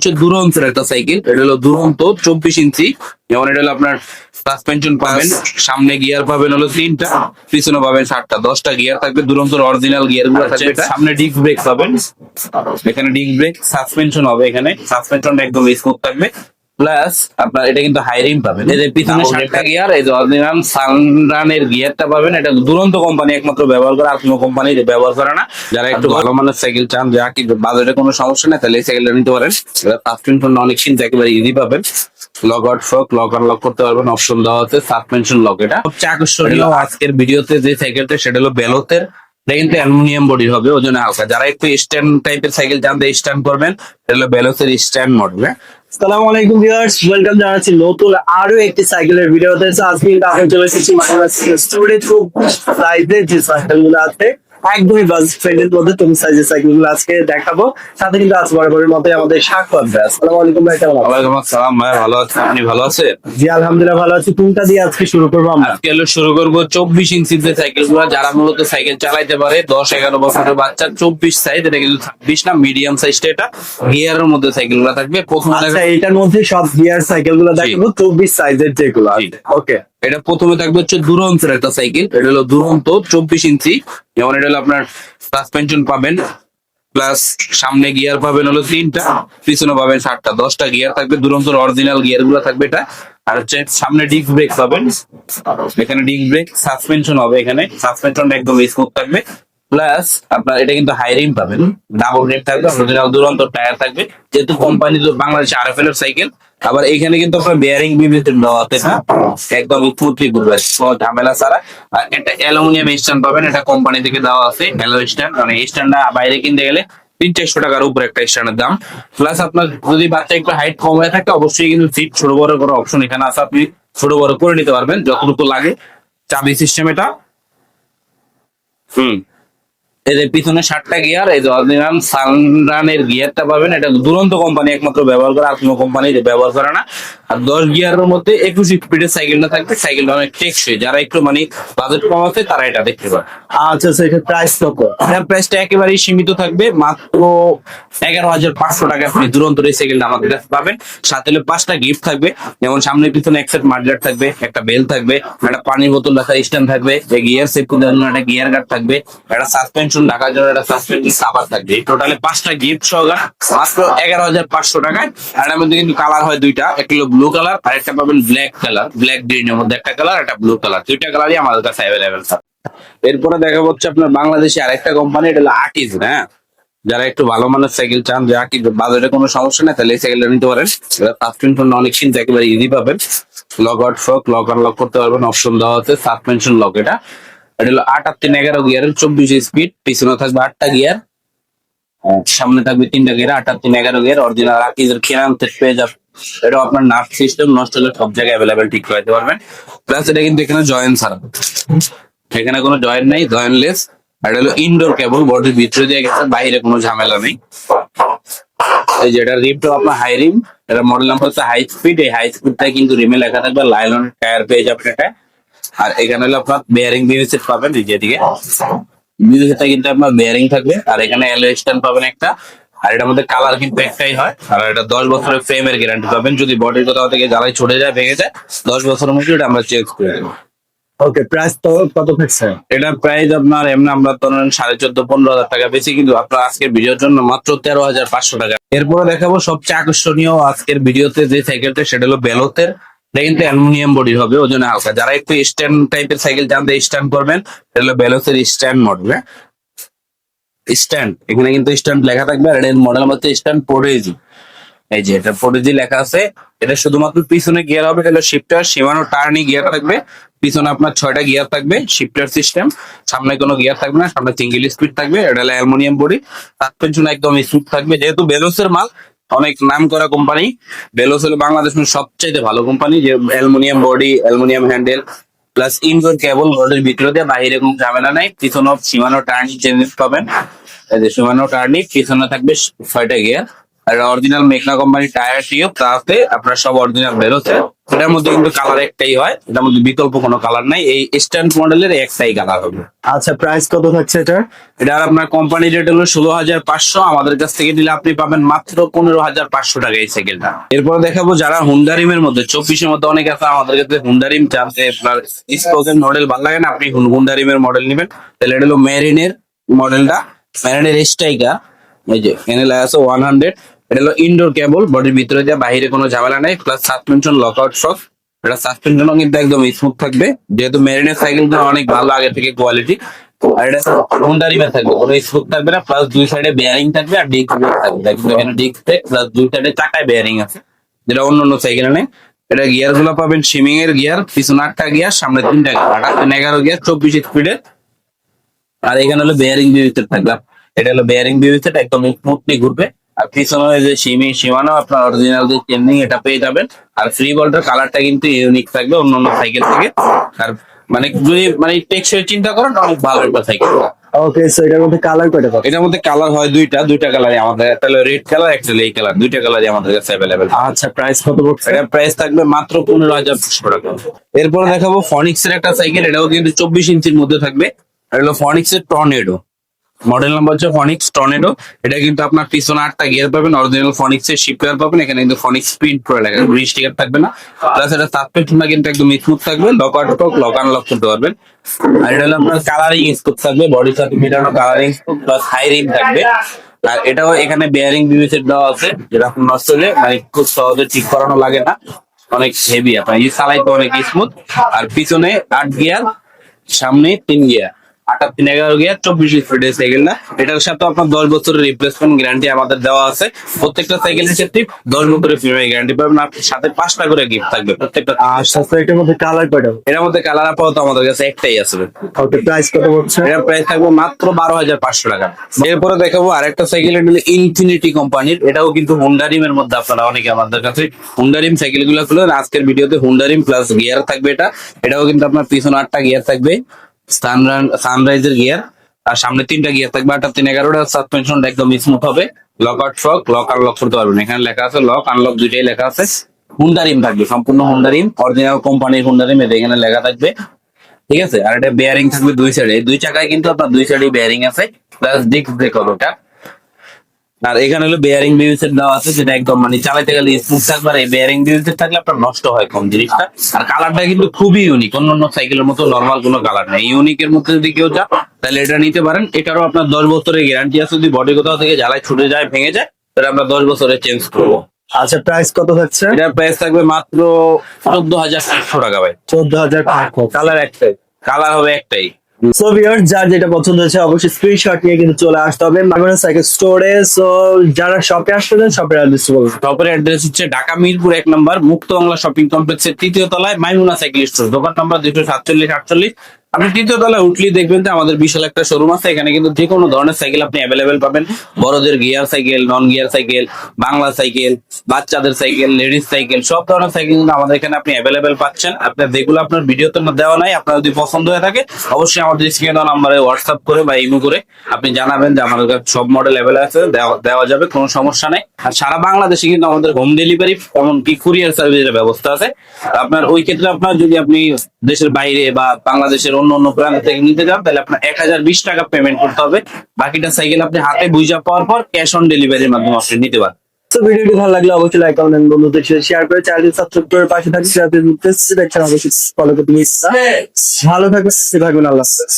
হচ্ছে দুরন্তের একটা সাইকেল। এটা হলো দুরন্ত চব্বিশ ইঞ্চি। যেমন এটা হলো আপনার সাসপেনশন পাবেন সামনে গিয়ার পাবেন হলো তিনটা পিছনে পাবেন সাতটা দশটা গিয়ার থাকবে দুরন্তর অরিজিনাল গিয়ারগুলো থাকবে এটা। সামনে ডিস্ক ব্রেক পাবেন। এখানে ডিস্ক ব্রেক সাসপেনশন হবে এখানে। সাসপেনশনটা একদম স্মুথ থাকবে। প্লাস আপনার এটা কিন্তু হাই রিম পাবেন। এদের পিছনে সাতটা গিয়ার এই যে অরিজিনাল সানরানের গিয়ারটা পাবেন। এটা দুরন্ত কোম্পানি একমাত্র ব্যবহার করে আর কোনো কোম্পানি ব্যবহার করে না। যারা একটু ভালো মানের সাইকেল চান যা কি বাজারে কোনো সমস্যা নেই তাহলে এই সাইকেলটা নিতে পারেন। সাসপেনশন অনেক চিন্তা একেবারে ইজি পাবেন। লক আউট ফক লক আনলক করতে পারবেন অপশন দেওয়া আছে সাসপেনশন লক এটা। সবচেয়ে আকর্ষণীয় আজকের ভিডিওতে যে সাইকেলটা সেটা হলো বেলোতের। এটা কিন্তু অ্যালুমিনিয়াম বডির হবে ওজনে হালকা। যারা একটু স্ট্যান্ড টাইপের সাইকেল জানতে স্ট্যান্ড করবেন। এটা হলো বেলোসের স্ট্যান্ড মডেল আসসালামু আলাইকুম ভিউয়ার্স, ওয়েলকাম জানাচ্ছি নতুন আরও একটি সাইকেলের ভিডিওতে। আজকে কিন্তু আমি চলে এসেছি স্টোরে খুব সাইজের যে সাইকেলগুলো আছে একদমই বাজেট ফ্রেন্ডের মধ্যে তুমি সাইজের সাইকেল আজকে দেখাবো। সাথে কিন্তু আজ বরাবরের মতোই আমাদের সাক্ষাৎ ভাই আসসালামু আলাইকুম ভাই কেমন আছেন? আসসালাম ভাই ভালো আছেন? আপনি ভালো আছেন? জি আলহামদুলিল্লাহ ভালো আছি। কোনটা দিয়ে আজকে শুরু করব আমরা? আজকে হলো শুরু করব চব্বিশ ইঞ্চির যে সাইকেলগুলো। যারা মূলত সাইকেল চালাইতে পারে দশ এগারো বছরের বাচ্চা চব্বিশ সাইজ এটা কিন্তু ছাব্বিশ না মিডিয়াম সাইজটা এটা। গিয়ারের মধ্যে সাইকেলগুলো থাকবে। প্রথম আচ্ছা এটার মধ্যে সব গিয়ার সাইকেলগুলো দেখাবো চব্বিশ সাইজের যেগুলো। ওকে এটা প্রথমে থাকবে হচ্ছে দুরন্তের একটা সাইকেল। এটা হলো দুরন্ত, চব্বিশ ইঞ্চি। যেমন এটা হলো আপনার সাসপেনশন পাবেন প্লাস সামনে গিয়ার পাবেন হলো তিনটা, পিছনে পাবেন সাতটা, দশটা গিয়ার থাকবে, দুরন্তর অরিজিনাল গিয়ারগুলো থাকবে এটা। আর হচ্ছে সামনে ডিস্ক ব্রেক পাবেন। এখানে ডিস্ক ব্রেক সাসপেনশন হবে এখানে সাসপেনশন একদম স্মুথ থাকবে। প্লাস আপনার এটা কিন্তু হাই রিম পাবেন। ডাবল রিম থাকবে অরিজিনাল দুরন্ত টায়ার থাকবে। যেহেতু কোম্পানি তো বাংলাদেশ আর এর সাইকেল আবার এখানে কিন্তু আপনার বেয়ারিং বিভিন্ন দেওয়া আছে না একদম স্মুথলি ঘুরবে ঝামেলা ছাড়া। আর একটা অ্যালুমিনিয়াম স্ট্যান্ড পাবেন, এটা কোম্পানি থেকে দেওয়া আছে অ্যালো স্ট্যান্ড মানে স্ট্যান্ডটা বাইরে কিনতে গেলে তিন চারশো টাকার উপরে একটা স্ট্যান্ডের দাম। প্লাস আপনার যদি বাচ্চা একটু হাইট কম হয়ে থাকে, অবশ্যই কিন্তু সিট ছোট বড় করার অপশন এখানে আছে, আপনি ছোট বড় করে নিতে পারবেন, যতটুকু লাগে। চাবি সিস্টেম এটা। হুম। এদের পিছনে ষাটটা গিয়ার এই যে অরিজিনাল সানরানের গিয়ারটা পাবেন এটা দুরন্ত কোম্পানি একমাত্র ব্যবহার করে আর কোনো কোম্পানি ব্যবহার করে না। আর দশ গিয়ারের মধ্যে একুশ স্পিডের সাইকেলটা থাকবে সাইকেলটা অনেক টেকসই। যারা একটু মানে বাজেট কম আছে তারা এটা দেখতে পারে আচ্ছা আচ্ছা এটা প্রাইস কত? এটার প্রাইসটা একেবারেই সীমিত থাকবে মাত্র এগারো হাজার পাঁচশো টাকা আপনি দুরন্ত এই সাইকেলটা আমাদের কাছে পাবেন। সাথে হলে পাঁচটা গিফট থাকবে যেমন সামনে পিছনে এক সেট মার্জার থাকবে একটা বেল থাকবে একটা পানির বোতল রাখার স্ট্যান্ড থাকবে গিয়ার সেফ করার জন্য একটা গিয়ার গার্ড থাকবে একটা সাসপেনশন ঢাকার জন্য একটা সাসপেনশন কাভার থাকবে। এই টোটালে পাঁচটা গিফট সহকার মাত্র এগারো হাজার পাঁচশো টাকায়। আর এর মধ্যে কিন্তু কালার হয় দুইটা, একটা হলো ব্লু কালার আর একটা পাবেন ব্ল্যাক কালার ব্ল্যাক গ্রিনের মধ্যে একটা কালার একটা ব্লু কালার দুইটা কালারই আমাদের কাছে অ্যাভেলেবেল থাকে এরপরে দেখা হচ্ছে আপনার বাংলাদেশে আরেকটা কোম্পানি এটা হলো আর্টিস হ্যাঁ? যারা একটু ভালো মানের সাইকেল চান, যা কি বাজারে কোনো সমস্যা নেই, তাহলে এই সাইকেলটা নিতে পারেন। সাসপেনশন অনেক চিন্তা একেবারে ইজি পাবেন। লক আউট ফক লক আনলক করতে পারবেন অপশন দেওয়া আছে সাসপেনশন লক এটা। এটা হলো আট তিন, এগারো গিয়ারের চব্বিশ স্পিড পিছনে থাকবে আটটা গিয়ার। সামনে থাকবে তিনটা গিয়ার, আট এগারো গিয়ার অরিজিনাল আকিজের খেয়াল পেয়ে যাবে। এটা আপনার নাট সিস্টেম নষ্ট হলে সব জায়গায় অ্যাভেলেবেল ঠিক করাতে পারবেন। প্লাস এটা কিন্তু এখানে জয়েন ছাড়া এখানে কোনো জয়েন নাই জয়েনলেস আর এটা হলো ইনডোর কেবল বডির ভিতরে দিয়ে গেছে, বাইরে কোনো ঝামেলা নেই। এই যে এটা রিমটা আপনার হাই রিম এটা মডেল নাম্বার হচ্ছে হাই স্পিড এই হাই স্পিডটা কিন্তু রিমে লেখা থাকবে, লাইলন টায়ার পেয়ে যাবেন এটা আর এখানে হলো আপনার বেয়ারিং বিউসেট পাবেন এই যে এদিকে। বিউসেটটা কিন্তু আপনার বেয়ারিং থাকবে আর এখানে এলো স্ট্যান্ড পাবেন একটা আর এটার মধ্যে কালার কিন্তু একটাই হয়। আর এটা দশ বছরের ফ্রেমের গ্যারান্টি পাবেন যদি বডির কোথাও থেকে জ্বালাই ছড়ে যায় ভেঙে যায় দশ বছরের মধ্যে এটা আমরা চেঞ্জ করে দেবো। ওকে প্রাইস তো কত থাকছে এটার প্রাইস আপনার এমনি আমরা ধরেন সাড়ে চোদ্দ পনেরো হাজার টাকা বেশি কিন্তু আপনার আজকের ভিডিওর জন্য মাত্র তেরো হাজার পাঁচশো টাকা। এরপরে দেখাবো সবচেয়ে আকর্ষণীয় আজকের ভিডিওতে যে সাইকেলটা সেটা হলো বেলোতের। এটা অ্যালুমিনিয়াম হবে হালকা। যারা একটু স্ট্যান্ড টাইপের সাইকেল জানতে স্ট্যান্ড করবেন। এটা হলো স্ট্যান্ড মডেল স্ট্যান্ড এখানে কিন্তু স্ট্যান্ড লেখা থাকবে আর এর মডেল হচ্ছে স্ট্যান্ড পড়েজি এই যে এটা পড়েজি লেখা আছে, এটা শুধুমাত্র পিছনে গিয়ার হবে, এটা শিফটার সীমানো টার্নি গিয়ার থাকবে। পিছনে আপনার ছয়টা গিয়ার থাকবে শিফটার সিস্টেম সামনে কোনো গিয়ার থাকবে না, সামনে সিঙ্গেল স্পিড থাকবে, এটা হলো অ্যালুমিনিয়াম বডি। একদম স্মুথ থাকবে, যেহেতু বেলোসের মাল অনেক নাম করা কোম্পানি বেলোস হলো বাংলাদেশের সবচাইতে ভালো কোম্পানি যে aluminium body, aluminium handle plus indoor cable ঘরের ভিতরে বাইরে কোনো ঝামেলা নাই। পিছনে সীমানো টার্নি চেঞ্জ পাবেন। সীমানো টার্নি পিছনে থাকবে ছয়টা গিয়ার অরিজিনাল মেঘনা কোম্পানি টায়ার টিউব তাতে আপনার সব অরিজিনাল বেরোচ্ছে। এটার মধ্যে কিন্তু কালার একটাই হয় এটার মধ্যে বিকল্প কোনো কালার নাই। এই স্ট্যান্ড মডেলের একটাই কালার হবে। আচ্ছা প্রাইস কত থাকছে এটা এটা আপনার কোম্পানি রেট হলো ষোলো হাজার পাঁচশো আমাদের কাছ থেকে নিলে আপনি পাবেন মাত্র পনেরো হাজার পাঁচশো টাকা এই সাইকেলটা এরপর দেখাবো যারা হুন্ডারিমের মধ্যে চব্বিশের মধ্যে অনেক আছে আমাদের কাছে হুন্ডারিম চান্সে আপনার স্পোকেন মডেল ভালো লাগে না আপনি হুন্ডারিমের মডেল নেবেন। তাহলে এটা হলো মেরিনের মডেলটা মেরিনের স্ট্রাইকার এই যে লেখা আছে ওয়ান হান্ড্রেড এটা হলো ইনডোর কেবল বডির ভিতরে দেওয়া বাইরে কোনো ঝামেলা নাই প্লাস সাসপেনশন লকআউট শক এটা সাসপেনশনও কিন্তু একদম স্মুথ থাকবে। যেহেতু মেরিনের সাইকেলটা অনেক ভালো আগে থেকে কোয়ালিটি আর এটা হোন্ডা রিমে থাকবে। কোনো স্মুথ থাকবে না প্লাস দুই সাইডে বেয়ারিং থাকবে আর ডিস্ক থাকবে। কিন্তু প্লাস দুই সাইডে চাকায় বেয়ারিং আছে। যেটা অন্য অন্য সাইকেলে নেই। এটা গিয়ারগুলো পাবেন সিমিং এর গিয়ার পিছনে আটটা গিয়ার সামনে তিনটা গিয়ার আটা এগারো গিয়ার চব্বিশ স্পিডের আর এখানে হলো বেয়ারিং বিউসেট থাকবে এটা হলো বেয়ারিং বিউসেট একদম স্মুথলি ঘুরবে। আর পিছনে যে সিমি সীমানো আপনার অরিজিনাল যে চেন্ডিং এটা পেয়ে যাবেন। আর ফ্রি বলটার কালারটা কিন্তু ইউনিক থাকবে অন্য অন্য সাইকেল থেকে। আর মানে যদি মানে টেক্সচার চিন্তা করেন অনেক ভালো একটা সাইকেল ওকে সো এটার মধ্যে কালার কয়টা পাবে এটার মধ্যে কালার হয় দুইটা দুইটা কালারই আমাদের। একটা হলো রেড কালার একটা হলো এই কালার দুইটা কালারই আমাদের কাছে অ্যাভেলেবেল আচ্ছা প্রাইস কত পড়ছে এটার প্রাইস থাকবে মাত্র পনেরো হাজার পাঁচশো টাকা। এরপর দেখাবো ফনিক্স এর একটা সাইকেল এটাও কিন্তু চব্বিশ ইঞ্চির মধ্যে থাকবে। এটা হলো ফনিক্স এর টর্নেডো মডেল নাম্বার হচ্ছে ফনিক্স টর্নেডো এটা কিন্তু আপনার পিছনে আটটা গিয়ার পাবেন অরিজিনাল ফনিক্স এর শিপওয়্যার পাবেন, এখানে কিন্তু ফনিক্স প্রিন্ট করে লেখা গ্রিন স্টিকার থাকবে না। প্লাস এটা সাসপেনশনটা কিন্তু একদম স্মুথ থাকবে লক আউট টক লক আনলক করতে পারবেন। আর এটা হলো আপনার কালারিং স্কোপ থাকবে বডি সাথে মেটানো colouring scope plus high rim থাকবে। আর এটাও এখানে বেয়ারিং বিবিসের দেওয়া আছে, যেটা আপনার নষ্ট হলে মানে খুব সহজে ঠিক করানো লাগে না। অনেক হেভি আপনার এই চালাইতে অনেক স্মুথ আর পিছনে আট গিয়ার সামনে তিন গিয়ার আটার তিন এগারো গিয়ার চব্বিশ স্পিডের সাইকেল না এটার সাথে আপনার দশ বছরের রিপ্লেসমেন্ট গ্যারান্টি আমাদের দেওয়া আছে। প্রত্যেকটা সাইকেলের ক্ষেত্রে দশ বছরের ফিল্মের গ্যারান্টি পাবেন। আর সাথে পাঁচটা করে গিফট থাকবে প্রত্যেকটা আর সাথে এটার মধ্যে কালার কয়টা এর মধ্যে কালার আপাতত আমাদের কাছে একটাই ওকে প্রাইস কত পড়ছে এটার প্রাইস থাকবে মাত্র বারো হাজার পাঁচশো টাকা। এরপরে দেখাবো আরেকটা সাইকেল এটা হলো ইনফিনিটি কোম্পানির এটাও কিন্তু হুন্ডারিমের মধ্যে আপনারা অনেকে আমাদের কাছে হুন্ডারিম সাইকেলগুলো আজকের ভিডিওতে হুন্ডারিম প্লাস গিয়ার থাকবে এটা। এটাও কিন্তু আপনার পিছনে আটটা গিয়ার থাকবে। সানরাইজের গিয়ার। আর সামনে তিনটা গিয়ার থাকবে আটটা তিন, এগারোটা সাসপেনশনটা একদম স্মুথ হবে। Lock out fork lock unlock করতে পারবেন। এখানে লেখা আছে লক আনলক দুইটাই লেখা আছে। হুন্ডারিম থাকবে, সম্পূর্ণ হুন্ডারিম অরিজিনাল কোম্পানির হুন্ডারিম এটা এখানে লেখা থাকবে। ঠিক আছে? আর এটা বেয়ারিং থাকবে দুই সাইডে দুই চাকায় কিন্তু আপনার দুই সাইডে বেয়ারিং আছে প্লাস ডিস্ক ব্রেক হবে ওটা। আর এখানে হলো বেয়ারিং বিউসেট দেওয়া আছে যেটা একদম মানে চালাতে গেলে স্মুথ থাকবে আর এই বেয়ারিং বিউসেট থাকলে আপনার নষ্ট হয় কম জিনিসটা। আর কালারটা কিন্তু খুবই ইউনিক অন্য অন্য সাইকেলের মতো নর্মাল কোনো কালার নেই। ইউনিকের মধ্যে যদি কেউ যা তাহলে এটা নিতে পারেন। এটারও আপনার দশ বছরের গ্যারান্টি আছে যদি বডি কোথাও থেকে জ্বালায় ছুটে যায় ভেঙে যায় তাহলে আমরা দশ বছরে চেঞ্জ করব। আচ্ছা প্রাইস কত হচ্ছে এটার প্রাইস থাকবে মাত্র চোদ্দ হাজার সাতশো টাকা ভাই। চোদ্দ হাজার কালার একটাই। কালার হবে একটাই। সো ভিউয়ার্স যার যেটা পছন্দ হয়েছে, অবশ্যই স্ক্রিনশট নিয়ে কিন্তু চলে আসতে হবে। মাগনা সাইকেল স্টোরে সো যারা শপে আসবেন শপের অ্যাড্রেস বলুন। শপের অ্যাড্রেস হচ্ছে ঢাকা মিরপুর এক নম্বর মুক্ত বাংলা শপিং কমপ্লেক্সের তৃতীয় তলায় মাইমুনা সাইকেল স্টোর দোকান নাম্বার দুশো সাতচল্লিশ, আটচল্লিশ। আপনি তৃতীয় তলায় উঠলেই দেখবেন যে আমাদের বিশাল একটা শোরুম আছে। এখানে কিন্তু যে কোনো ধরনের সাইকেল আপনি অ্যাভেলেবেল পাবেন। বড়দের gear cycle non gear cycle Bangla cycle বাচ্চাদের সাইকেল লেডিস সাইকেল সব ধরনের সাইকেল কিন্তু আমাদের এখানে আপনি অ্যাভেলেবেল পাচ্ছেন। আপনার যেগুলো আপনার ভিডিওতে দেওয়া নাই, আপনার যদি পছন্দ হয়ে থাকে, অবশ্যই আমাদের স্ক্রিনে নাম্বারে হোয়াটসঅ্যাপ করে বা ইমো করে আপনি জানাবেন যে আমাদের কাছে সব মডেল অ্যাভেলেবল আছে, দেওয়া যাবে, কোনো সমস্যা নেই। আর সারা বাংলাদেশে কিন্তু আমাদের হোম ডেলিভারি এমনকি কুরিয়ার সার্ভিসের ব্যবস্থা আছে। আপনার ওই ক্ষেত্রে আপনার যদি আপনি দেশের বাইরে বা বাংলাদেশের অন্য অন্য প্রান্ত থেকে নিতে যান তাহলে আপনার এক হাজার বিশ টাকা পেমেন্ট করতে হবে। বাকিটা সাইকেল আপনি হাতে বুঝা পাওয়ার পর ক্যাশ অন ডেলিভারির মাধ্যমে আপনি নিতে পারেন তো ভিডিওটি ভালো লাগলে অবশ্যই লাইক কমেন্ট বন্ধুদের সাথে শেয়ার করে চ্যানেলটি সাবস্ক্রাইব করে পাশে থাকবে সাথে দেখছেন অবশ্যই ফলো করতে মিস ভালো থাকবেন সুস্থ থাকবেন আল্লাহ হাফেজ।